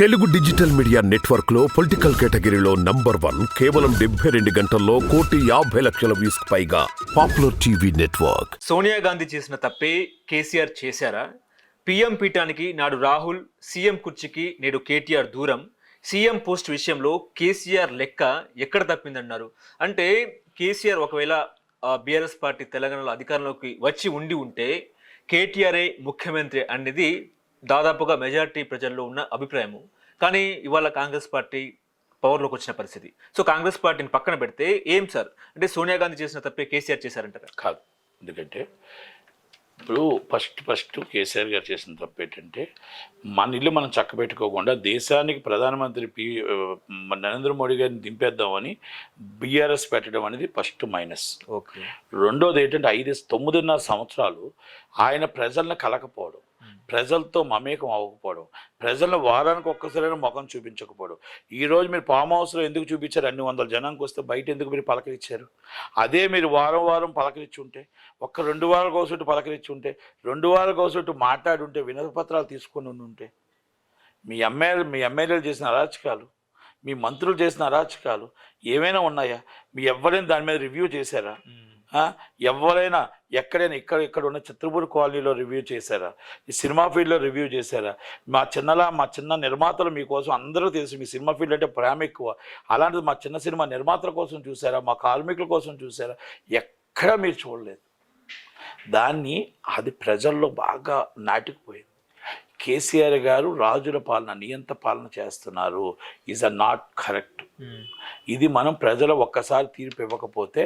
Telugu digital media నెట్వర్క్లో political కేటగిరీలో number one కేవలం డెబ్బై రెండు గంటల్లో కోటి యాభై లక్షల వ్యూస్ పైగా popular TV network. Sonia Gandhi చేసిన తప్పే కేసీఆర్ చేశారా? పీఎం పీఠానికి నాడు రాహుల్ సీఎం కుర్చీకి నేడు కేటీఆర్ దూరం. సీఎం పోస్ట్ విషయంలో కేసీఆర్ లెక్క ఎక్కడ తప్పిందన్నారు? అంటే కేసీఆర్ ఒకవేళ బీఆర్ఎస్ పార్టీ తెలంగాణలో అధికారంలోకి వచ్చి ఉండి ఉంటే కేటీఆర్ఏ ముఖ్యమంత్రి అనేది దాదాపుగా మెజారిటీ ప్రజల్లో ఉన్న అభిప్రాయము. కానీ ఇవాళ కాంగ్రెస్ పార్టీ పవర్లోకి వచ్చిన పరిస్థితి. సో కాంగ్రెస్ పార్టీని పక్కన పెడితే ఏం సార్? అంటే సోనియా గాంధీ చేసిన తప్పే కేసీఆర్ చేశారంటారా? కాదు. ఎందుకంటే ఇప్పుడు ఫస్ట్ ఫస్ట్ కేసీఆర్ గారు చేసిన తప్పు ఏంటంటే మన ఇల్లు మనం చక్కబెట్టుకోకుండా దేశానికి ప్రధానమంత్రి పి నరేంద్ర మోడీ గారిని దింపేద్దామని బీఆర్ఎస్ పెట్టడం అనేది ఫస్ట్ మైనస్. ఓకే. రెండోది ఏంటంటే ఐదు తొమ్మిదిన్నర సంవత్సరాలు ఆయన ప్రజల్ని కలకపోవడం. ప్రజలతో మమేకం అవ్వకపోవడం ప్రజలను వారానికి ఒక్కసారైనా ముఖం చూపించకపోవడం. ఈ రోజు మీరు ఫామ్ హౌస్లో ఎందుకు చూపించారు? అన్ని వందల జనానికి వస్తే బయట ఎందుకు మీరు పలకరించారు? అదే మీరు వారం వారం పలకరించి ఉంటే ఒక్క రెండు వారాల కోసం పలకరించి ఉంటే రెండు వారాల కోసం మాట్లాడి ఉంటే వినతిపత్రాలు తీసుకొని ఉండి ఉంటే మీ ఎమ్మెల్యే మీ ఎమ్మెల్యేలు చేసిన అరాచకాలు మీ మంత్రులు చేసిన అరాచకాలు ఏమైనా ఉన్నాయా? మీ ఎవరైనా దాని మీద రివ్యూ చేశారా? ఎవరైనా ఎక్కడైనా ఇక్కడ ఇక్కడ ఉన్న చిత్రపూర్ కాలనీలో రివ్యూ చేశారా? ఈ సినిమా ఫీల్డ్లో రివ్యూ చేశారా? మా చిన్నలా మా చిన్న నిర్మాతలు మీకోసం అందరూ తెలుసు మీ సినిమా ఫీల్డ్ అంటే ప్రేమ ఎక్కువ. అలాంటిది మా చిన్న సినిమా నిర్మాతల కోసం చూసారా మా కార్మికుల కోసం చూసారా ఎక్కడా మీరు చూడలేదు. దాన్ని అది ప్రజల్లో బాగా నాటుకుపోయింది. కేసీఆర్ గారు రాజుల పాలన నియంత పాలన చేస్తున్నారు. ఈజ్ అ నాట్ కరెక్ట్ ఇది మనం ప్రజలు ఒక్కసారి తీర్పు ఇవ్వకపోతే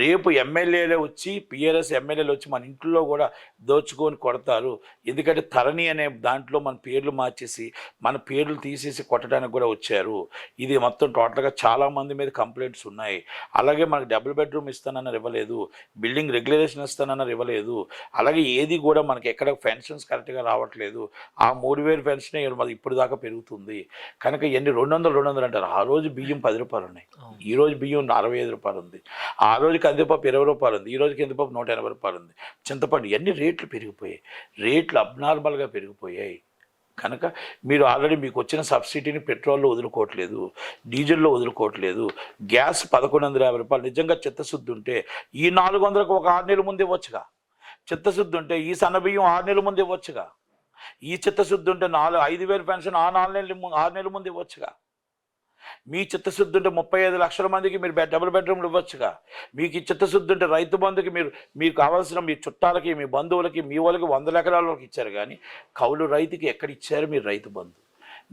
రేపు ఎమ్మెల్యేలే వచ్చి పిఆర్ఎస్ ఎమ్మెల్యేలు వచ్చి మన ఇంట్లో కూడా దోచుకొని కొడతారు. ఎందుకంటే తరణి అనే దాంట్లో మన పేర్లు మార్చేసి మన పేర్లు తీసేసి కొట్టడానికి కూడా వచ్చారు. ఇది మొత్తం టోటల్గా చాలా మంది మీద కంప్లైంట్స్ ఉన్నాయి. అలాగే మనకి డబుల్ బెడ్రూమ్ ఇస్తానన్నారు ఇవ్వలేదు. బిల్డింగ్ రెగ్యులేషన్ ఇస్తానన్నారు ఇవ్వలేదు. అలాగే ఏది కూడా మనకి ఎక్కడ పెన్షన్స్ కరెక్ట్గా రావట్లేదు. ఆ మూడు వేలు పెన్షన్ ఇప్పుడు దాకా పెరుగుతుంది. కనుక ఎన్ని రెండు వందలు రెండు వందలు అంటారు. ఆ రోజు బియ్యం పది రూపాయలు ఉన్నాయి. ఈ రోజు బియ్యం అరవై ఐదు రూపాయలు ఉంది. ఆ రోజు కందిపప్పు ఇరవై రూపాయలు ఉంది. ఈ రోజు కందిపప్పు నూట ఎనభై రూపాయలు ఉంది. చింతపండు ఇవన్నీ రేట్లు పెరిగిపోయాయి. రేట్లు అబ్నార్మల్గా పెరిగిపోయాయి. కనుక మీరు ఆల్రెడీ మీకు వచ్చిన సబ్సిడీని పెట్రోల్లో వదులుకోవట్లేదు డీజిల్లో వదులుకోవట్లేదు గ్యాస్ పదకొండు వందల యాభై రూపాయలు. నిజంగా చిత్తశుద్ధి ఉంటే ఈ నాలుగు వందలకు ఒక ఆరు నెలల ముందు ఇవ్వచ్చుగా. చిత్తశుద్ధి ఉంటే ఈ సన్నబియ్యం ఆరు నెలల ముందు ఇవ్వచ్చుగా. ఈ చిత్తశుద్ధి ఉంటే నాలుగు ఐదు వేలు పెన్షన్ ఆ నాలుగు నెలలు ఆరు నెలల ముందు ఇవ్వచ్చుగా. మీ చిత్తశుద్ధి ఉంటే ముప్పై ఐదు లక్షల మందికి మీరు డబుల్ బెడ్రూమ్లు ఇవ్వచ్చుగా. మీకు ఈ చిత్తశుద్ధి ఉంటే రైతు బంధుకి మీరు మీకు కావాల్సిన మీ చుట్టాలకి మీ బంధువులకి మీ వాళ్ళకి వందల ఎకరాలకు ఇచ్చారు కానీ కౌలు రైతుకి ఎక్కడ ఇచ్చారు మీరు రైతు బంధు?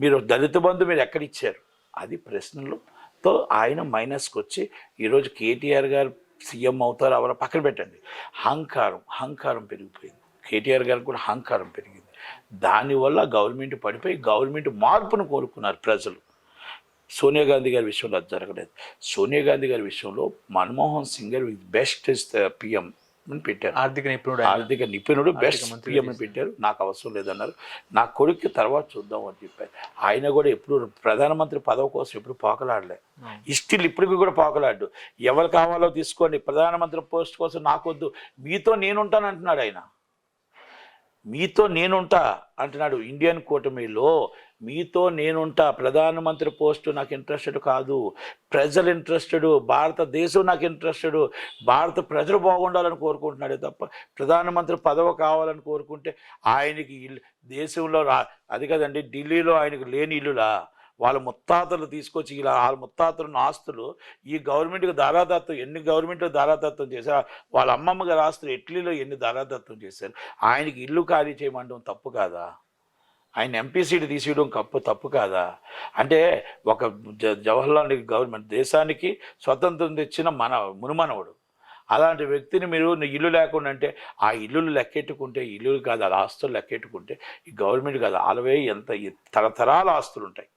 మీరు దళిత బంధు మీరు ఎక్కడ ఇచ్చారు? అది ప్రశ్నలతో ఆయన మైనస్కి వచ్చి ఈరోజు కేటీఆర్ గారు సీఎం అవుతారు అవర పక్కన పెట్టండి. అహంకారం అహంకారం పెరిగిపోయింది. కేటీఆర్ గారికి కూడా అహంకారం పెరిగింది. దానివల్ల గవర్నమెంట్ పడిపోయి గవర్నమెంట్ మార్పును కోరుకున్నారు ప్రజలు. సోనియా గాంధీ గారి విషయంలో అది జరగలేదు. సోనియా గాంధీ గారి విషయంలో మన్మోహన్ సింగ్ గారు బెస్ట్ ఇస్ పిఎం అని పెట్టారు. ఆర్థిక నిపుణుడు. ఆర్థిక నిపుణుడు బెస్ట్ పిఎం అని పెట్టారు. నాకు అవసరం లేదన్నారు. నా కొడుక్కి తర్వాత చూద్దాం అని చెప్పారు. ఆయన కూడా ఎప్పుడు ప్రధానమంత్రి పదవి కోసం ఎప్పుడు పాకలాడలే. ఇష్టిల్ ఇప్పటికీ కూడా పాకలాడు. ఎవరు కావాలో తీసుకోండి. ప్రధానమంత్రి పోస్ట్ కోసం నాకొద్దు. మీతో నేనుంటాను అంటున్నాడు ఆయన. మీతో నేనుంటా అంటున్నాడు ఇండియన్ కూటమిలో. మీతో నేనుంటా. ప్రధానమంత్రి పోస్టు నాకు ఇంట్రెస్టెడ్ కాదు. ప్రజలు ఇంట్రెస్టెడ్ భారతదేశం నాకు ఇంట్రెస్టెడ్ భారత ప్రజలు బాగుండాలని కోరుకుంటున్నాడే తప్ప ప్రధానమంత్రి పదవి కావాలని కోరుకుంటే ఆయనకి ఇల్లు దేశంలో రా అది కదండి ఢిల్లీలో ఆయనకు లేని ఇల్లులా? వాళ్ళ ముత్తాతలు తీసుకొచ్చి ఇలా వాళ్ళ ముత్తాతలను ఆస్తులు ఈ గవర్నమెంట్కి దారాదత్తం ఎన్ని గవర్నమెంట్లు దారాదత్తం చేశారు వాళ్ళ అమ్మమ్మ గారి ఆస్తులు ఇటలీలో ఎన్ని దారాదత్తం చేశారు? ఆయనకి ఇల్లు ఖాళీ చేయమండడం తప్పు కాదా? ఆయన ఎంపీ సీట్ తీసేయడం కప్పు తప్పు కాదా? అంటే ఒక జవహర్లాల్ నెహ్రూ గవర్నమెంట్ దేశానికి స్వతంత్రం తెచ్చిన మన మునుమనవుడు. అలాంటి వ్యక్తిని మీరు ఇల్లు లేకుండా అంటే ఆ ఇల్లులు లెక్కెట్టుకుంటే ఇల్లులు కాదు అది ఆస్తులు లెక్కెట్టుకుంటే ఈ గవర్నమెంట్ కాదు ఆలవే ఎంత తరతరాల ఆస్తులు ఉంటాయి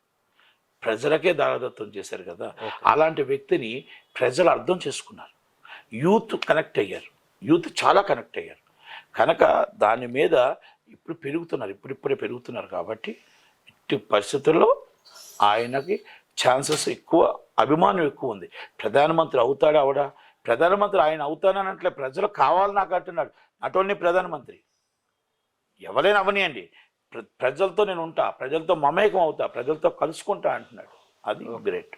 ప్రజలకే దారదత్తం చేశారు కదా. అలాంటి వ్యక్తిని ప్రజలు అర్థం చేసుకున్నారు. యూత్ కనెక్ట్ అయ్యారు. యూత్ చాలా కనెక్ట్ అయ్యారు. కనుక దాని మీద ఇప్పుడు పెరుగుతున్నారు. ఇప్పుడిప్పుడే పెరుగుతున్నారు కాబట్టి ఇట్టి పరిస్థితుల్లో ఆయనకి ఛాన్సెస్ ఎక్కువ అభిమానం ఎక్కువ ఉంది. ప్రధానమంత్రి అవుతాడా అవడా? ప్రధానమంత్రి ఆయన అవుతానని అంటే ప్రజలు కావాలి నాకు అంటున్నాడు. నాట్ ఓన్లీ ప్రధానమంత్రి. ఎవరైనా అవనియండి. ప్రజలతో నేను ఉంటా ప్రజలతో మమేకం అవుతా ప్రజలతో కలుసుకుంటా అంటున్నాడు. అది గ్రేట్.